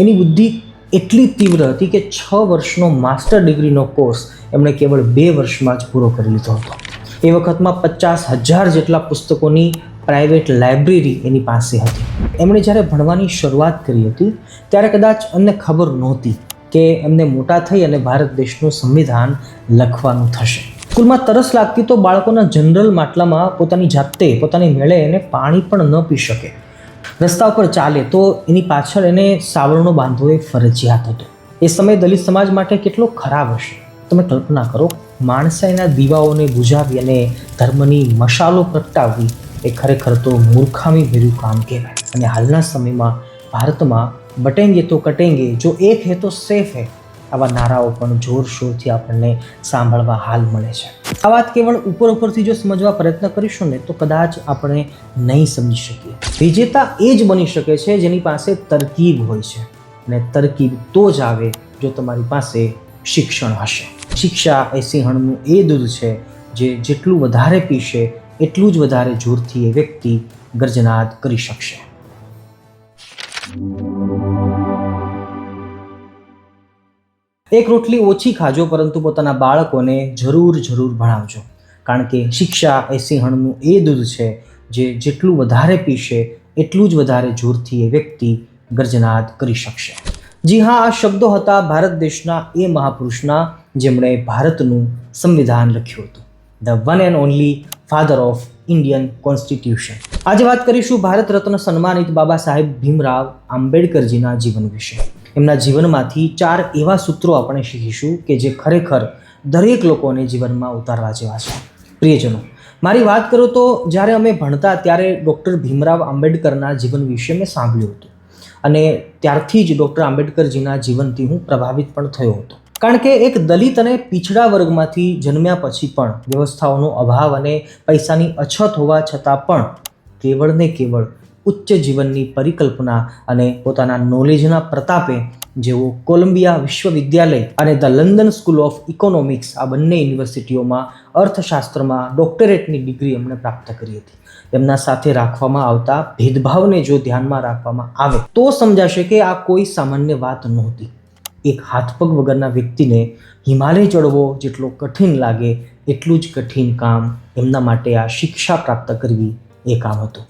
એની બુદ્ધિ એટલી તીવ્ર હતી કે છ વર્ષનો માસ્ટર ડિગ્રીનો કોર્સ એમણે કેવળ બે વર્ષમાં જ પૂરો કરી લીધો હતો. એ વખતમાં પચાસ હજાર જેટલા પુસ્તકોની પ્રાઇવેટ લાઇબ્રેરી એની પાસે હતી. એમણે જ્યારે ભણવાની શરૂઆત કરી હતી, ત્યારે કદાચ એમને ખબર નહોતી કે એમને મોટા થઈ અને ભારત દેશનું સંવિધાન લખવાનું થશે. સ્કૂલમાં તરસ લાગતી તો બાળકોના જનરલ માટલામાં પોતાની જાતે પોતાની મેળે એને પાણી પણ ન પી શકે. રસ્તા ઉપર ચાલે તો એની પાછળ એને સાવરણો બાંધવો એ ફરજિયાત હતો. એ સમય દલિત સમાજ માટે કેટલો ખરાબ હશે? તમે કલ્પના કરો માણસાઈના દીવાઓને બુજાવી અને ધર્મની મશાલો પ્રગટાવવી એ ખરેખર તો મૂર્ખામી ભર્યું કામ કહેવાય. અને હાલના સમયમાં ભારતમાં બટેંગે તો કટેંગે, જો એક હે તો સેફ હે, આવા નારાઓ પણ જોરશોરથી આપણને સાંભળવા હાલ મળે છે. આ વાત કેવળ ઉપર ઉપરથી જો સમજવા પ્રયત્ન કરીશું ને તો કદાચ આપણે નહીં સમજી શકીએ. વિજેતા એ જ બની શકે છે જેની પાસે તરકીબ હોય છે અને તરકીબ તો જ આવે જો તમારી પાસે શિક્ષણ હશે. શિક્ષા એ સિંહણનું એ દૂધ છે જે જેટલું વધારે પીશે, એટલું જ વધારે જોરથી એ વ્યક્તિ ગર્જનાદ કરી શકશે. એક રોટલી ઓછી ખાજો, પરંતુ પોતાના બાળકોને જરૂર જરૂર ભણાવજો. કારણ કે શિક્ષા એ સિંહણનું એ દૂધ છે, જે જેટલું વધારે પીશે, એટલું જ વધારે જોરથી એ વ્યક્તિ ગર્જનાદ કરી શકશે. જી હા, આ શબ્દો હતા ભારત દેશના એ મહાપુરુષના, જેમણે ભારતનું સંવિધાન લખ્યું હતું. The one and only father of Indian constitution આજે વાત કરીશું ભારત રત્ન સન્માનિત બાબા સાહેબ ભીમરાવ આંબેડકરજીના જીવન વિશે. એમના જીવનમાંથી ચાર એવા સૂત્રો આપણે શીખીશું કે જે ખરેખર દરેક લોકોને જીવનમાં ઉતારવા જેવા છે. પ્રિયજનો, મારી વાત કરું તો જ્યારે અમે ભણતા ત્યારે ડૉક્ટર ભીમરાવ આંબેડકરના જીવન વિશે મેં સાંભળ્યું હતું. અને ત્યારથી જ ડૉક્ટર આંબેડકરજીના જીવનથી હું પ્રભાવિત પણ થયો હતો. કારણ કે એક દલિત અને પીછડા વર્ગમાંથી જન્મ્યા પછી પણ વ્યવસ્થાઓનો અભાવ અને પૈસાની અછત હોવા છતાં પણ કેવળ ને કેવળ ઉચ્ચ જીવનની પરિકલ્પના અને પોતાના નોલેજના પ્રતાપે જેઓ કોલંબિયા વિશ્વવિદ્યાલય અને the London School of Economics આ બંને યુનિવર્સિટીઓમાં અર્થશાસ્ત્રમાં ડોક્ટરેટની ડિગ્રી એમણે પ્રાપ્ત કરી હતી. તેમના સાથે રાખવામાં આવતા ભેદભાવને જો ધ્યાનમાં રાખવામાં આવે, તો સમજાશે કે આ કોઈ સામાન્ય વાત નહોતી. એક હાથપગ વગરના વ્યક્તિને હિમાલય ચડવો જેટલો કઠિન લાગે, એટલું જ કઠિન કામ એમના માટે આ શિક્ષા પ્રાપ્ત કરવી એ કામ હતું.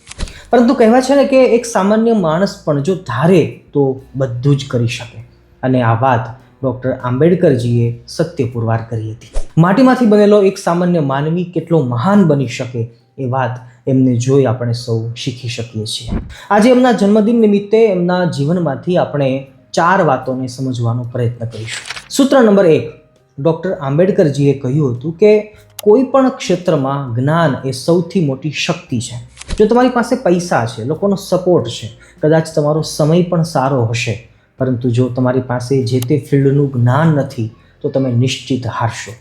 પરંતુ કહેવાય છે ને કે એક સામાન્ય માણસ પણ જો ધારે તો બધું જ કરી શકે. અને આ વાત ડૉક્ટર આંબેડકરજીએ સત્ય પુરવાર કરી હતી. માટીમાંથી બનેલો એક સામાન્ય માનવી કેટલો મહાન બની શકે એ વાત એમને જોઈ આપણે સૌ શીખી શકીએ છીએ. આજે એમના જન્મદિન નિમિત્તે એમના જીવનમાંથી આપણે ચાર વાતોને સમજવાનો પ્રયત્ન કરીશું. સૂત્ર નંબર એક, ડૉક્ટર આંબેડકરજીએ કહ્યું હતું કે કોઈ પણ ક્ષેત્રમાં જ્ઞાન એ સૌથી મોટી શક્તિ છે. જો તમારી પાસે પૈસા છે, લોકોનો સપોર્ટ છે, કદાચ તમારો સમય પણ સારો હશે, પરંતુ જો તમારી પાસે જે તે ફિલ્ડનું જ્ઞાન નથી, તો તમે નિશ્ચિત હારશો.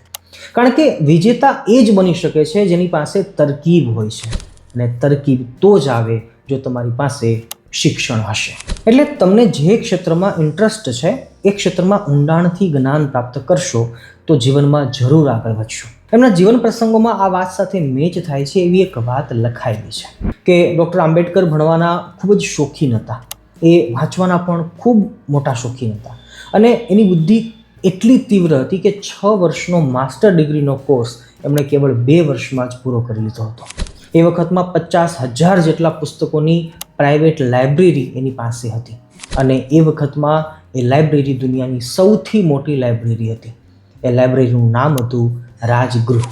કારણ કે વિજેતા એ જ બની શકે છે જેની પાસે તરકીબ હોય છે, અને તરકીબ તો જ આવે જો તમારી પાસે શિક્ષણ હશે. એટલે તમને જે ક્ષેત્રમાં ઇન્ટરેસ્ટ છે, એ ક્ષેત્રમાં ઊંડાણથી જ્ઞાન પ્રાપ્ત કરશો, તો જીવનમાં જરૂર આગળ વધશો. એમના જીવન પ્રસંગોમાં આ વાત સાથે મેચ થાય છે એવી એક વાત લખાયેલી છે કે ડૉક્ટર આંબેડકર ભણવાના ખૂબ જ શોખીન હતા. એ વાંચવાના પણ ખૂબ મોટા શોખીન હતા. અને એની બુદ્ધિ એટલી તીવ્ર હતી કે છ વર્ષનો માસ્ટર ડિગ્રીનો કોર્સ એમણે કેવળ બે વર્ષમાં જ પૂરો કરી લીધો હતો. એ વખતમાં પચાસ હજાર જેટલા પુસ્તકોની પ્રાઇવેટ લાઇબ્રેરી એની પાસે હતી. અને એ વખતમાં એ લાઇબ્રેરી દુનિયાની સૌથી મોટી લાઇબ્રેરી હતી. એ લાઇબ્રેરીનું નામ હતું રાજગૃહ.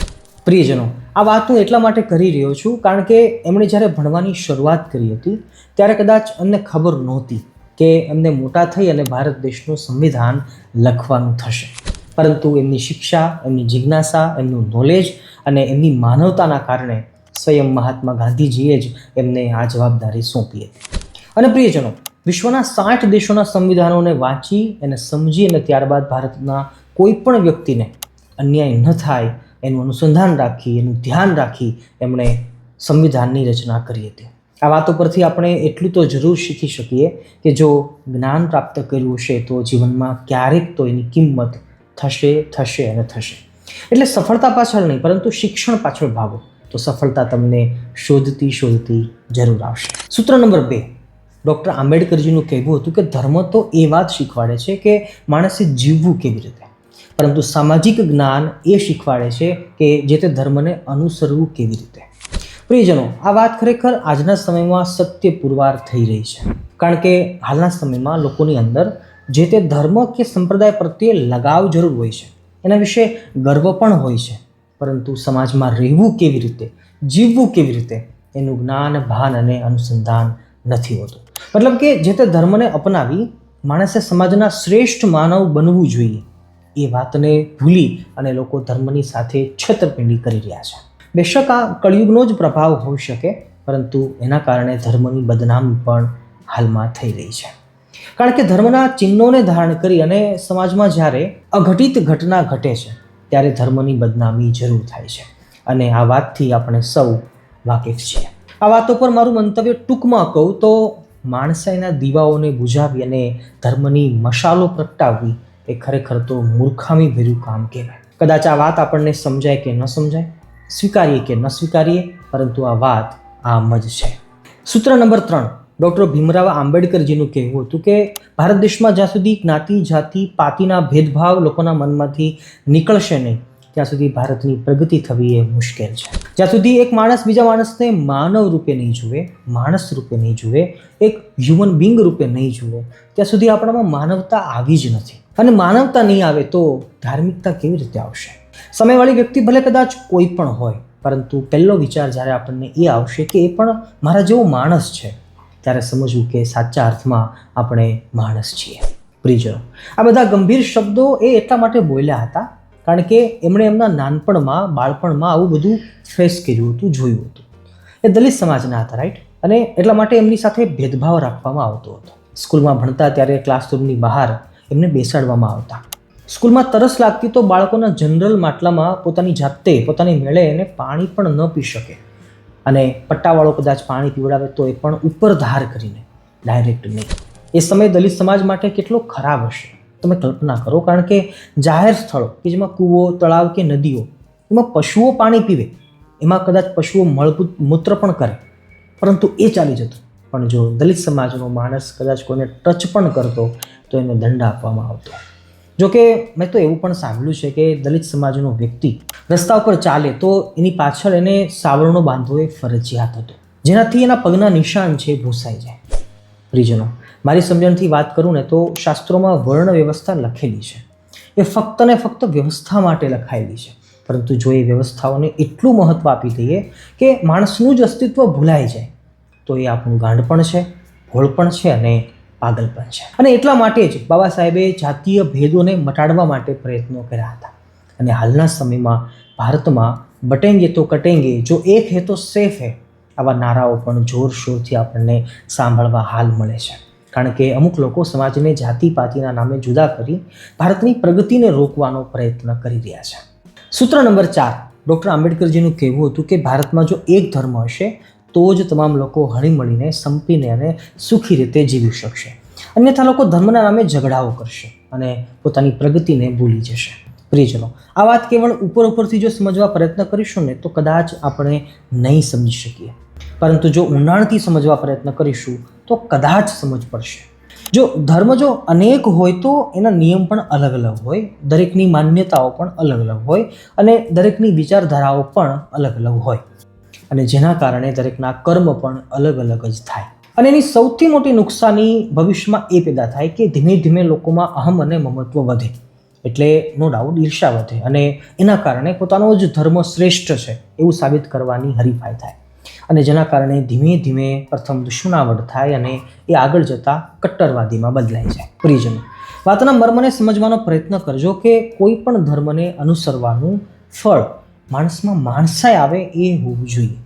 પ્રિયજનો, આ વાત હું એટલા માટે કરી રહ્યો છું કારણ કે એમણે જ્યારે ભણવાની શરૂઆત કરી હતી, ત્યારે કદાચ એમને ખબર નહોતી કે એમને મોટા થઈ અને ભારત દેશનું સંવિધાન લખવાનું થશે. પરંતુ એમની શિક્ષા, એમની જિજ્ઞાસા, એમનું નોલેજ અને એમની માનવતાના કારણે સ્વયં મહાત્મા ગાંધીજીએ જ એમને આ જવાબદારી સોંપી હતી. અને પ્રિયજનો, વિશ્વના સાઠ દેશોના સંવિધાનોને વાંચી અને સમજી અને ત્યારબાદ ભારતના કોઈ પણ વ્યક્તિને અન્યાય ન થાય, એનું અનુસંધાન રાખી, એનું ધ્યાન રાખી એમણે સંવિધાનની રચના કરી હતી. આ વાતો પરથી આપણે એટલું તો જરૂર શીખી શકીએ કે જો જ્ઞાન પ્રાપ્ત કર્યું હશે તો જીવનમાં ક્યારેક તો એની કિંમત થશે થશે અને થશે. એટલે સફળતા પાછળ નહીં, પરંતુ શિક્ષણ પાછળ ભાગો તો સફળતા તમને શોધતી શોધતી જરૂર આવશે. સૂત્ર નંબર બે, ડૉક્ટર આંબેડકરજીનું કહેવું હતું કે ધર્મ તો એ વાત શીખવાડે છે કે માણસે જીવવું કેવી રીતે? પરંતુ સામાજિક જ્ઞાન એ શીખવાડે છે કે જે તે ધર્મને અનુસરવું કેવી રીતે. પ્રિયજનો, આ વાત ખરેખર આજના સમયમાં સત્ય પુરવાર થઈ રહી છે. કારણ કે હાલના સમયમાં લોકોની અંદર જે તે ધર્મ કે સંપ્રદાય પ્રત્યે લગાવ જરૂર હોય છે. એના વિશે ગર્વ પણ હોય છે. પરંતુ સમાજમાં રહેવું કેવી રીતે, જીવવું કેવી રીતે, એનું જ્ઞાન, ભાન અને અનુસંધાન નથી હોતું. મતલબ કે જે તે ધર્મને અપનાવી માણસે સમાજના શ્રેષ્ઠ માનવ બનવું જોઈએ. એ વાતને ભૂલી અને લોકો ધર્મની સાથે છેતરપિંડી કરી રહ્યા છે. બેશક આ કળિયુગનો જ પ્રભાવ હોઈ શકે, પરંતુ એના કારણે ધર્મની બદનામી પણ હાલમાં થઈ રહી છે. કારણ કે ધર્મના ચિહ્નોને ધારણ કરી અને સમાજમાં જ્યારે અઘટિત ઘટના ઘટે છે, ત્યારે ધર્મની બદનામી જરૂર થાય છે. અને આ વાતથી આપણે સૌ વાકેફ છીએ. આ વાતો પર મારું મંતવ્ય ટૂંકમાં કહું તો, માણસાઈના દીવાઓને બુઝાવી અને ધર્મની મશાલો પ્રગટાવવી એ ખરેખર તો મૂર્ખામી ભર્યું કામ કહેવાય. કદાચ આ વાત આપણને સમજાય કે ન સમજાય? સ્વીકારીએ કે ન સ્વીકારીએ? પરંતુ આ વાત આમ જ છે. સૂત્ર નંબર ત્રણ, ડૉક્ટર ભીમરાવ આંબેડકરજીનું કહેવું હતું કે, ભારત દેશમાં જ્યાં સુધી જ્ઞાતિ, જાતિ, પાતિના ભેદભાવ લોકોના મનમાંથી નીકળશે નહીં, ત્યાં સુધી ભારતની પ્રગતિ થવી એ મુશ્કેલ છે. જ્યાં સુધી એક માણસ બીજા માણસને માનવ રૂપે નહીં જુએ, માણસ રૂપે નહીં જુએ, એક હ્યુમન બિંગ રૂપે નહીં જુએ, ત્યાં સુધી આપણામાં માનવતા આવી જ નથી. અને માનવતા નહીં આવે તો ધાર્મિકતા કેવી રીતે આવશે? સમયવાળી વ્યક્તિ ભલે કદાચ કોઈ પણ હોય, પરંતુ પહેલો વિચાર જ્યારે આપણને એ આવશે કે એ પણ મારા જેવો માણસ છે, ત્યારે સમજવું કે સાચા અર્થમાં આપણે માણસ છીએ. પ્રિજનો આ બધા ગંભીર શબ્દો એ એટલા માટે બોલ્યા હતા, કારણ કે એમણે એમના નાનપણમાં, બાળપણમાં આવું બધું ફેસ કર્યું હતું, જોયું હતું. એ દલિત સમાજના હતા રાઈટ અને એટલા માટે એમની સાથે ભેદભાવ રાખવામાં આવતો હતો. સ્કૂલમાં ભણતા ત્યારે ક્લાસરૂમની બહાર એમને બેસાડવામાં આવતા. સ્કૂલમાં તરસ લાગતી તો બાળકોના જનરલ માટલામાં પોતાની જાતે પોતાની મેળે એને પાણી પણ ન પી શકે. અને પટ્ટાવાળો કદાચ પાણી પીવડાવે તો એ પણ ઉપર ધાર કરીને. ડાયરેક્ટ નહીં. એ સમય દલિત સમાજ માટે કેટલો ખરાબ હશે. તમે કલ્પના કરો, કારણ કે જાહેર સ્થળો કે જેમાં કૂવો, તળાવ કે નદીઓ, એમાં પશુઓ પાણી પીવે. એમાં કદાચ પશુઓ મળપૂત મૂત્ર પણ કરે. પરંતુ એ ચાલી જતું. પણ જો દલિત સમાજનો માણસ કદાચ કોઈને ટચ પણ કરતો, તો એને દંડ આપવામાં આવતો. જો કે મેં તો એવું પણ સાંભળ્યું છે કે દલિત સમાજનો વ્યક્તિ રસ્તા ઉપર ચાલે, તો એની પાછળ એને સાવરણો બાંધવો એ ફરજિયાત હતો. જેનાથી એના પગના નિશાન છે ભૂસાઈ જાય. પ્રિજનો મારી સમજણથી વાત કરું ને તો શાસ્ત્રોમાં વર્ણ વ્યવસ્થા લખેલી છે. એ ફક્ત ને ફક્ત વ્યવસ્થા માટે લખાયેલી છે. પરંતુ જો એ વ્યવસ્થાઓને એટલું મહત્ત્વ આપી દઈએ કે માણસનું જ અસ્તિત્વ ભૂલાઈ જાય તો એ આપણું ગાંડ પણ છે ભોળપણ છે અને પાગલ પણ છે. અને એટલા માટે જ બાબા સાહેબે જાતીય ભેદોને મટાડવા માટે પ્રયત્નો કર્યા હતા. અને હાલના સમયમાં ભારતમાં બટેંગે તો કટેંગે, જો એક હે તો સેફ હે, આવા નારાઓ પણ જોરશોરથી આપણને સાંભળવા હાલ મળે છે. કારણ કે અમુક લોકો સમાજને જાતિ પાતિના નામે જુદા કરી ભારતની પ્રગતિને રોકવાનો પ્રયત્ન કરી રહ્યા છે. સૂત્ર નંબર ચાર, ડૉક્ટર આંબેડકરજીનું કહેવું હતું કે ભારતમાં જો એક ધર્મ હશે તો જ તમામ લોકો હળીમળીને, સંપીને અને સુખી રીતે જીવી શકશે. અન્યથા લોકો ધર્મના નામે ઝઘડાઓ કરશે અને પોતાની પ્રગતિને ભૂલી જશે. પ્રિયજનો, આ વાત કેવળ ઉપર ઉપરથી જો સમજવા પ્રયત્ન કરીશું ને તો કદાચ આપણે નહીં સમજી શકીએ. પરંતુ જો ઊંડાણથી સમજવા પ્રયત્ન કરીશું તો કદાચ સમજ પડશે. જો ધર્મ જો અનેક હોય તો એના નિયમ પણ અલગ અલગ હોય, દરેકની માન્યતાઓ પણ અલગ અલગ હોય અને દરેકની વિચારધારાઓ પણ અલગ અલગ હોય. અને જેના કારણે દરેકના કર્મ પણ અલગ અલગ જ થાય. અને એની સૌથી મોટી નુકસાની ભવિષ્યમાં એ પેદા થાય કે ધીમે ધીમે લોકોમાં અહમ અને મમત્વ વધે. એટલે નો ડાઉટ ઈર્ષા વધે અને એના કારણે પોતાનો જ ધર્મ શ્રેષ્ઠ છે એવું સાબિત કરવાની હરીફાઈ થાય. અને જેના કારણે ધીમે ધીમે પ્રથમ દુશ્મનાવટ થાય અને એ આગળ જતાં કટ્ટરવાદીમાં બદલાય જાય. પ્રિયજનો, વાતના મર્મને સમજવાનો પ્રયત્ન કરજો કે કોઈ પણ ધર્મને અનુસરવાનું ફળ માણસમાં માણસાઈ આવે એ હોવું જોઈએ.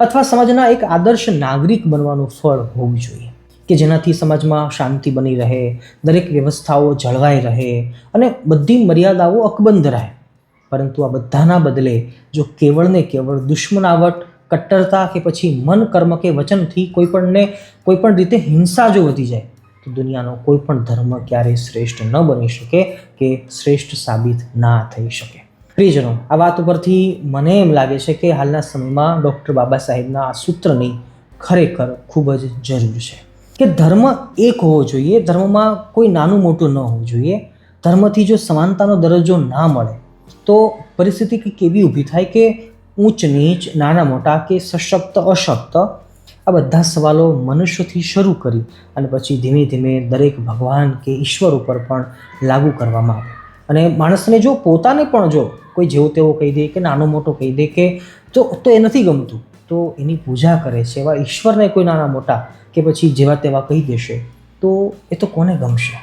અથવા સમાજના એક આદર્શ નાગરિક બનવાનું ફળ હોવું જોઈએ કે જેનાથી સમાજમાં શાંતિ બની રહે, દરેક વ્યવસ્થાઓ જળવાઈ રહે અને બધી મર્યાદાઓ અકબંધ રહે. પરંતુ આ બધાના બદલે જો કેવળ ને કેવળ દુશ્મનાવટ, કટ્ટરતા કે પછી મન, કર્મ કે વચનથી કોઈપણને કોઈપણ રીતે હિંસા જો વધી જાય, તો દુનિયાનો કોઈ પણ ધર્મ ક્યારેય શ્રેષ્ઠ ન બની શકે કે શ્રેષ્ઠ સાબિત ના થઈ શકે. પ્રિયજનો, આ વાત ઉપરથી મને એમ લાગે છે કે હાલના સમયમાં ડૉક્ટર બાબા સાહેબના આ સૂત્રની ખરેખર ખૂબ જ જરૂર છે. કે ધર્મ એક હોવો જોઈએ, ધર્મમાં કોઈ નાનું મોટું ન હોવું જોઈએ. ધર્મથી જો સમાનતાનો દરજ્જો ના મળે, તો પરિસ્થિતિ એવી ઊભી થાય કે ઊંચ નીચ, નાના મોટા કે સશક્ત, અશક્ત, આ બધા સવાલો મનુષ્યથી શરૂ કરી અને પછી ધીમે ધીમે દરેક ભગવાન કે ઈશ્વર ઉપર પણ લાગુ કરવામાં આવે. અને માણસને જો પોતાને પણ જો કોઈ જેવો તેવો કહી દે કે નાનો મોટો કહી દે કે તો તો એ નથી ગમતું. તો એની પૂજા કરે છે એવા ઈશ્વરને કોઈ નાના મોટા કે પછી જેવા તેવા કહી દેશે, તો એ તો કોને ગમશે?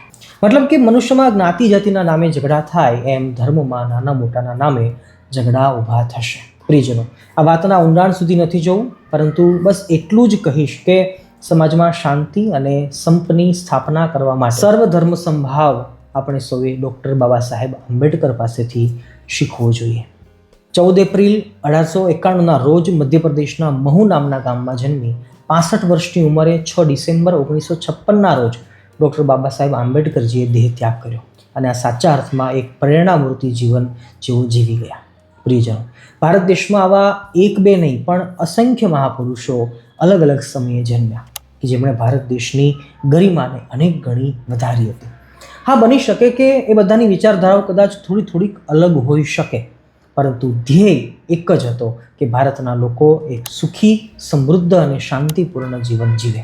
મતલબ કે મનુષ્યમાં જ્ઞાતિ જાતિના નામે ઝઘડા થાય એમ ધર્મમાં નાના મોટાના નામે ઝઘડા ઊભા થશે. પ્રિયજનો, આ વાતના ઊંડાણ સુધી નથી જવું, પરંતુ બસ એટલું જ કહીશ કે સમાજમાં શાંતિ અને સંપની સ્થાપના કરવા માટે સર્વધર્મ સંભાવ આપણે સૌએ ડૉક્ટર બાબા સાહેબ આંબેડકર પાસેથી શીખવો જોઈએ. ચૌદ એપ્રિલ અઢારસો એકાણુંના રોજ મધ્યપ્રદેશના મહુ નામના ગામમાં જન્મી પાસઠ વર્ષની ઉંમરે છ ડિસેમ્બર ઓગણીસો છપ્પનના રોજ ડૉક્ટર બાબા સાહેબ આંબેડકરજીએ દેહ ત્યાગ કર્યો અને આ સાચા અર્થમાં એક પ્રેરણામૂર્તિ જીવન જેઓ જીવી ગયા. પ્રિયજનો, ભારત દેશમાં આવા એક બે નહીં, પણ અસંખ્ય મહાપુરુષો અલગ અલગ સમયે જન્મ્યા કે જેમણે ભારત દેશની ગરિમાને અનેક ગણી વધારી હતી. હા, બની શકે કે એ બધાની વિચારધારાઓ કદાચ થોડી થોડીક અલગ હોઈ શકે. પરંતુ ધ્યેય એક જ હતો કે ભારતના લોકો એક સુખી, સમૃદ્ધ અને શાંતિપૂર્ણ જીવન જીવે.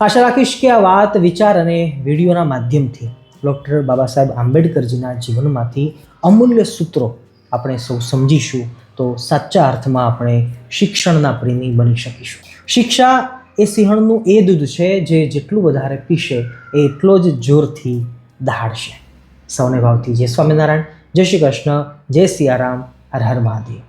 આશા રાખીશ કે આ વાત, વિચાર અને વિડીયોના માધ્યમથી ડૉક્ટર બાબા સાહેબ આંબેડકરજીના જીવનમાંથી અમૂલ્ય સૂત્રો આપણે સૌ સમજીશું. તો સાચા અર્થમાં આપણે શિક્ષણના પ્રેમી બની શકીશું. શિક્ષા એ સિંહણનું એ દૂધ છે જે જેટલું વધારે પીશે એ એટલો જ જોરથી દહાડશે સૌને ભાવથી જય સ્વામિનારાયણ જય શ્રી કૃષ્ણ જય સિયારામ હર હર મહાદેવ.